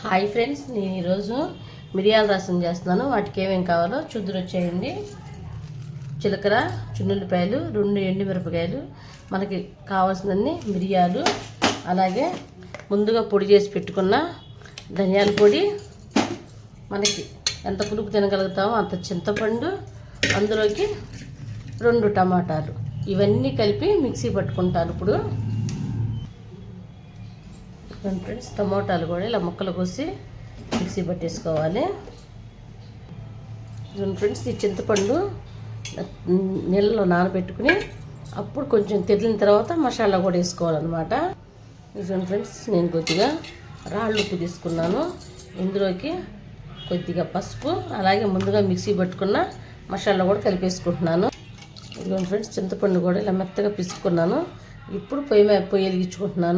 Hi friends నేను ఈరోజు మిరియాల రసం చేస్తున్నాను. వాటికి ఏమేమి కావాలో చూద్దరు వచ్చేయండి. చిలకర చున్నుల్లిపాయలు రెండు ఎండుమిరపకాయలు మనకి కావాల్సినన్ని మిరియాలు అలాగే ముందుగా పొడి చేసి పెట్టుకున్న ధనియాల పొడి. మనకి ఎంత పులుపు తినగలుగుతామో అంత చింతపండు అందులోకి రెండు టమాటాలు. ఇవన్నీ కలిపి మిక్సీ పట్టుకుంటాను ఇప్పుడు. చూడండి ఫ్రెండ్స్. టమోటాలు కూడా ఇలా ముక్కలు కోసి మిక్సీ పట్టేసుకోవాలి. చూడండి ఫ్రెండ్స్ ఈ చింతపండు నీళ్ళలో నానబెట్టుకుని అప్పుడు కొంచెం తెరిలిన తర్వాత మసాలా కూడా వేసుకోవాలన్నమాట. చూడండి ఫ్రెండ్స్ నేను కొద్దిగా రాళ్ళు ఉప్పు తీసుకున్నాను. ఇందులోకి కొద్దిగా పసుపు అలాగే ముందుగా మిక్సీ పట్టుకున్న మసాలా కూడా కలిపేసుకుంటున్నాను. ఇదిగోండి ఫ్రెండ్స్ చింతపండు కూడా ఇలా మెత్తగా పిసుకున్నాను ఇప్పుడు పొయ్యి పొయ్యి వెలిగించుకుంటున్నాను.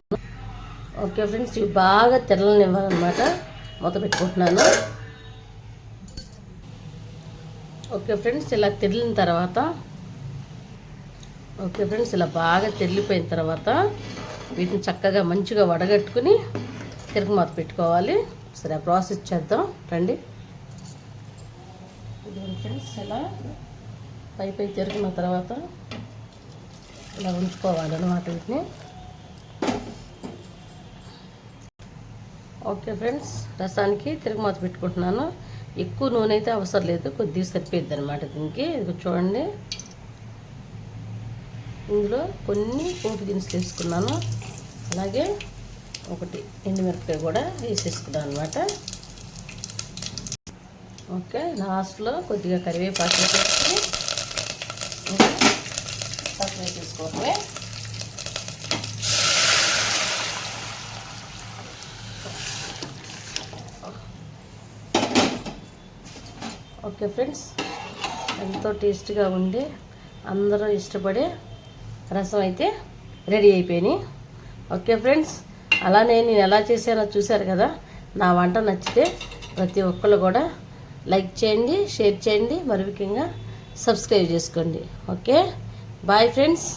ఓకే ఫ్రెండ్స్ ఇవి బాగా తెల్లనివ్వాలన్నమాట మూత పెట్టుకుంటున్నాను. ఓకే ఫ్రెండ్స్ ఇలా తెరిలిన తర్వాత ఓకే ఫ్రెండ్స్ ఇలా బాగా తెరిలిపోయిన తర్వాత వీటిని చక్కగా మంచిగా వడగట్టుకుని తిరగమాత పెట్టుకోవాలి. సరే ఆ ప్రాసెస్ చేద్దాం. రండి. ఫ్రెండ్స్ ఇలా పై పై తిరిగిన తర్వాత ఇలా ఉంచుకోవాలన్నమాట వీటిని. ఓకే ఫ్రెండ్స్ రసానికి తిరుగుమాత పెట్టుకుంటున్నాను. ఎక్కువ నూనె అయితే అవసరం లేదు కొద్దిగా సరిపోద్ది అనమాట దీనికి. ఇది చూడండి. ఇందులో కొన్ని పోపు దినుసులు వేసుకున్నాను. అలాగే ఒకటి ఎండుమిరపకాయ కూడా వేసేసుకున్నాను అనమాట ఓకే లాస్ట్లో కొద్దిగా కరివేపాకు వేసుకుని ఓకే ఫ్రెండ్స్ ఎంతో టేస్ట్గా ఉండే అందరూ ఇష్టపడే రసం అయితే రెడీ అయిపోయినాయి. ఓకే ఫ్రెండ్స్ అలానే నేను ఎలా చేశానో చూశారు కదా నా వంట నచ్చితే ప్రతి ఒక్కరు కూడా లైక్ చేయండి షేర్ చేయండి మరి ముఖ్యంగా సబ్స్క్రైబ్ చేసుకోండి. Okay bye friends.